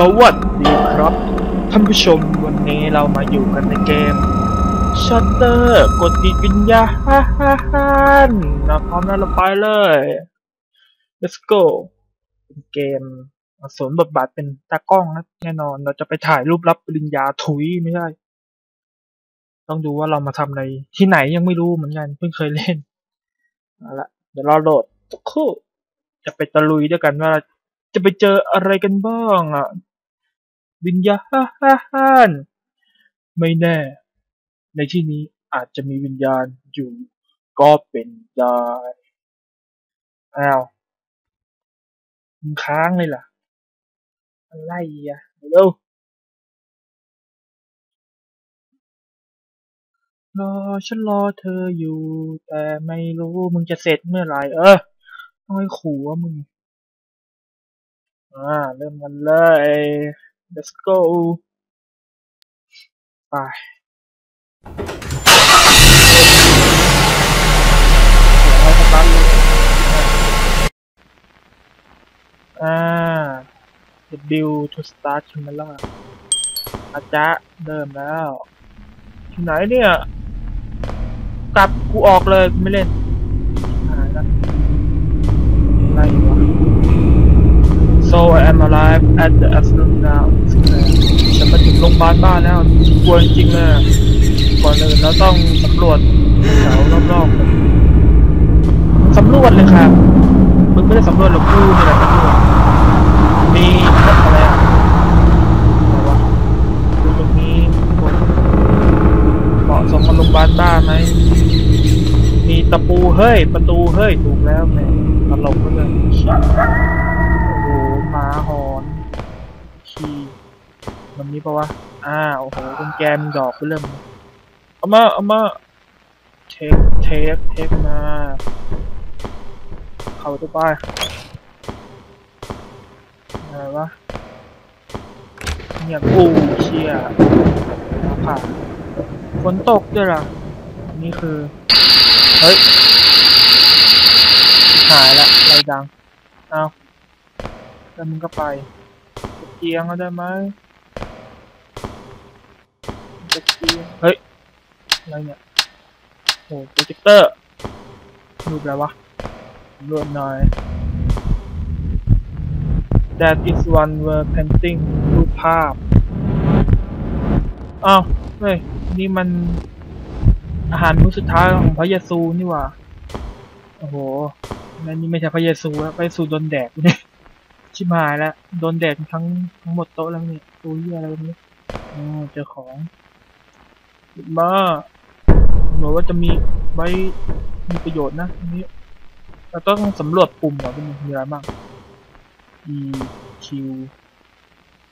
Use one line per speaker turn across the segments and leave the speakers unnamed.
สวัสดีครับ ท่านผู้ชมวันนี้เรามาอยู่กันในเกม Shutter กดติดวิญญาณนะพร้อมแล้วเราไปเลย let's go เป็นเกมสวมบทบาทเป็นตากล้องนะแน่นอนเราจะไปถ่ายรูปรับปริญญาถุยไม่ใช่ต้องดูว่าเรามาทำอะไรที่ไหนยังไม่รู้เหมือนกันเพิ่งเคยเล่นเอาละเดี๋ยวเราโหลดสักครู่จะไปตะลุยด้วยกันว่า จะไปเจออะไรกันบ้างอะ วิญญาณไม่แน่ ในที่นี้อาจจะมีวิญญาณอยู่ ก็เป็นได้อ้าวมึงค้างเลยล่ะ อะไรอะเร็วรอฉันรอเธออยู่ แต่ไม่รู้มึงจะเสร็จเมื่อไหร่เออต้องให้ขู่ว่ามึง อ่าเริ่มกันเลย let's go ไปเดี๋ยวให้สตาร์ทเลยอ่า W to start camera อาจจะเริ่มแล้วที่ไหนเนี่ย กลับกูออกเลยไม่เล่นหายละอะไรวะ So I am alive at the afternoon now ฉันมาถึงโรงพยาบาลบ้านแล้วกลัวจริงเลยก่อนอื่นเราต้องสำรวจแถวรอบๆสำรวจเลยครับ มึงไม่ได้สำรวจหรอกกูนี่แหละสำรวจมีอะไรอะอะไรวะดูตรงนี้เหมาะสมกับโรงพยาบาลบ้าไหมมีตะปูเฮ้ย ประตูเฮ้ย ถูกแล้วแม่ตลกเลย หาหอนขีมันนี้ปะวะอ้าวโอ้โหกุญแจมนดอกไปเริ่มเอามา เอามา เทค เทค เทคมา เข้าตัวไปอะไรวะเนี่ยกูเชี่ยมาผ่าฝนตกด้วยล่ะ นี่คือ เฮ้ย หายละอะไรดัง เอา แล้วมึงก็ไปตะเกียงก็ได้ไหมตะเกียงเฮ้ย อะไรเนี่ยโอ้โปรเจคเตอร์รูปอะไรวะรวดหน่อย That is one were painting รูปภาพ อ้าว เฮ้ย นี่มันอาหารมื้อสุดท้ายของพระเยซูนี่หว่า โอ้โหนั่นนี่ไม่ใช่พระเยซูแล้วพระเยซูโดนแดดเนี่ย ชิบหายแล้วโดนแดดทั้งทั้งหมดโต๊ะแล้วเนี่ยตัวเหี้ยอะไรแบบนี้อ๋อเจอของมาหนูว่าจะมีไว้มีประโยชน์นะอันนี้เราต้องสำรวจปุ่มก่อนว่ามันมีอะไรบ้าง E Q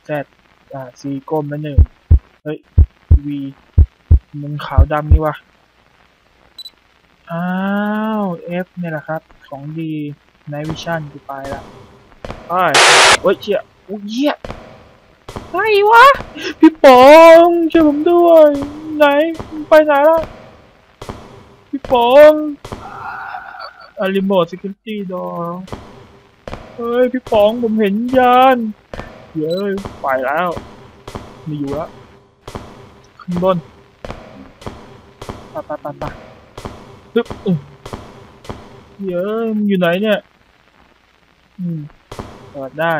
Z อ่า C ก้มแล้วหนึ่งเฮ้ย V มันขาวดำนี่วะอ้าว F เนี่ยแหละครับ ของดี Night Vision กูไปละ ไปเฮ้ยเชี่ยโอ้ยเหี้ยไงวะ พี่ป๋องช่วยผมด้วย ไหน ไปไหนล่ะพี่ป๋องอะรีโมทซิคิลิตี้ดอเฮ้ย พี่ป๋องผมเห็นยานเย้ยไปแล้วไม่อยู่แล้วขึ้นบนไปไปไปไปปึ๊บอื้อเย้ยอยู่ไหนเนี่ย อืม เปิดได้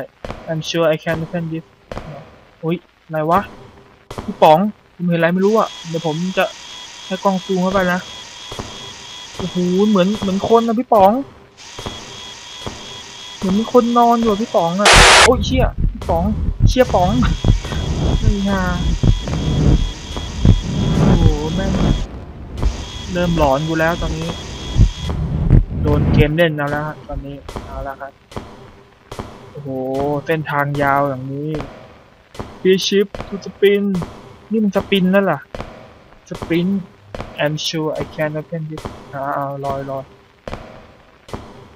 I'm sure I can open this อุ้ยอะไรวะพี่ป๋องผมเห็นอะไรไม่รู้อะ เดี๋ยวผมจะให้กล้องซูมเข้าไปนะ โอ้โห เหมือนเหมือนคนนะพี่ป๋อง เหมือนมีคนนอนอยู่พี่ป๋องอะ โอ้ยเชี่ยพี่ป๋อง เชี่ยป๋องนี่ฮะโอ้โหแม่งเริ่มหลอนกูแล้วตอนนี้ โดนเกมเล่นเอาแล้วฮะตอนนี้ เอาแล้วครับ โอ้โห เส้นทางยาวอย่างนี้พีชิปทูสปิน นี่มันสปินนั่นล่ะสปิน I'm sure I can open this อ่าเอาลอยลอย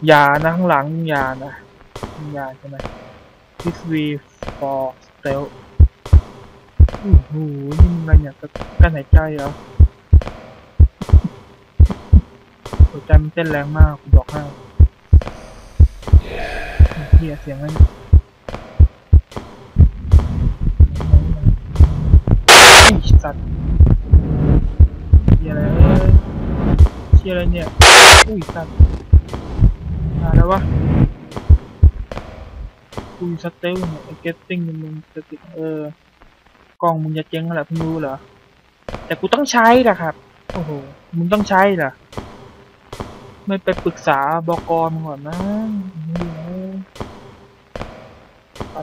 อย่านะข้างหลังอย่านะอย่าใช่ไหม This w a for stealth โอ้โหนี่มันอะไรเนี่ยกกั้นหายใจเหรอหัวใจมันเต้นแรงมากกูบอกให้ เฮียเสียงมันสัตว์เฮียอะไรเอ้ยเฮียอะไรเนี่ยอุ้ยสัตว์มาไล้ววะกูสเตลเนี่ยเก็ตติ้งมึงจะติดเออกล้องมึงจะเจ๊งอะไรพิ่งรู้เหรอแต่กูต้องใช้ล่ะครับโอ้โหมึงต้องใช้ล่ะไม่ไปปรึกษาบอกรมก่อนนะ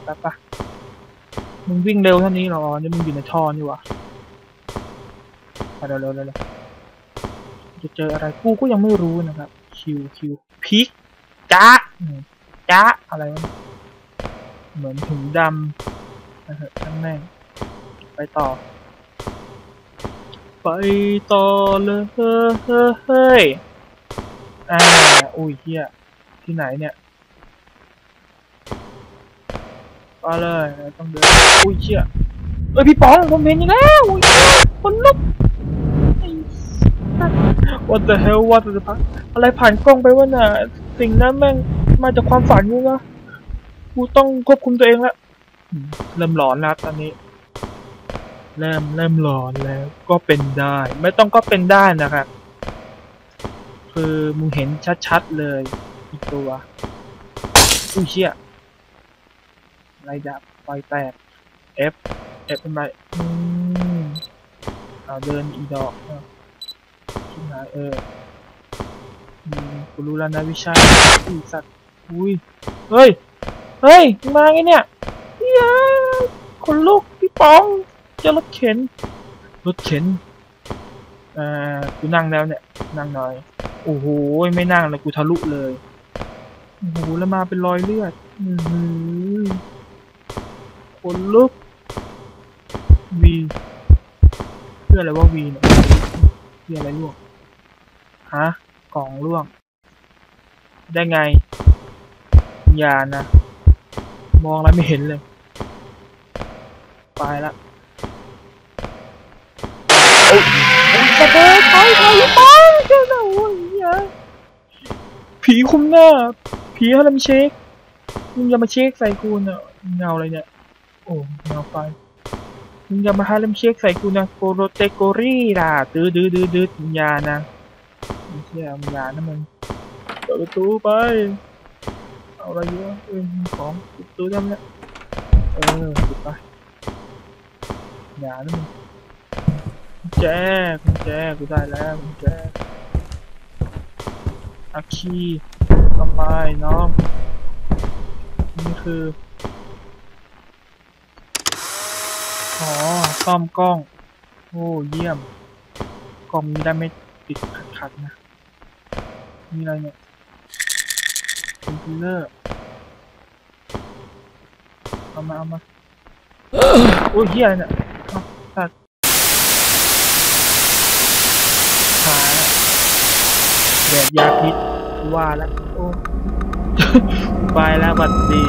ปะปะปะมึงวิ่งเร็วเท่านี้หรอเนี่ยมึงอยู่ในท่อนี่วะไปเร็วเร็วเร็วจะเจออะไรกูก็ยังไม่รู้นะครับ คิวคิวพิกจ้าจ้าอะไรวะเหมือนถุงดำนะฮะช่างแม่งไปต่อ ไปต่อเลยเฮ้ยอ่าอุ้ยเฮียที่ไหนเนี่ย ก็เลยต้องเดินอุ้ยเชี่ยเอ้ยพี่ป๋องผมเห็นอีกแล้วอุ้ยคนลุก What the hell what the fuck อะไรผ่านกล้องไปวะน่ะสิ่งนั้นแม่งมาจากความฝันกูวะกูต้องควบคุมตัวเองละเริ่มหลอนแล้วตอนนี้เริ่มเริ่มหลอนแล้วก็เป็นได้ ไม่ต้องก็เป็นได้นะครับคือมึงเห็นชัดๆเลยอีกตัวอุ้ยเชี่ย ไรดับไฟแตก F F เป็นไรอืมเอาเดินอีดอกอะที่ไหนเออกูรู้แล้วนะวิชาอุ้ยสัตว์ อุ้ย เฮ้ย เฮ้ย มาไงเนี่ยเฮ้ยคนลุกพี่ป๋องเจอรถเข็น รถเข็นอ่ากูนั่งแล้วเนี่ย นั่งหน่อย โอ้โห ไม่นั่งเลยกูทะลุเลย โอ้โห แล้วมาเป็นรอยเลือด อือ คนลุกวีเพื่ออะไรว่าวีเนี่ยเพื่ออะไรล่วงฮะกล่องล่วง ได้ไง อย่านะ มองแล้วไม่เห็นเลย ไปละโอ้ยสะเบิดไปไปไปเจ้าหน้าโอ้ยผีคุ้มหน้าผีฮาลัมเชคมึงอย่ามาเช็คใส่กูเนะเงาอะไรเนี่ย โอ้เงาไฟมึงอย่ามาฮาลัมเชคใส่กูนะโกโรเตโกรี่ล่ะดื้อดื้อดื้อดื้อมึงยานะไม่เชื่อมึงยานะมึงเปิดประตูไปเอาอะไรเยอะเอ้ยมีของปิดประตูได้ไหมเนี่ยเออปิดไปอย่านะมึงกุญแจกุญแจกูได้แล้วกุญแจอาคีต่อไปน้องนี่คือ อ๋อซ่อมกล้อง โอ้เยี่ยม กล้องนี้ได้ไม่ติดขัดๆนะมีอะไรเนี่ยคอมพิวเตอร์เอามาเอามาโอ้ยเฮียอะไรเนี่ยอ้าวสัตว์หายแล้วแดดยาพิษว่าแล้วโอ้ไปแล้วบัดดี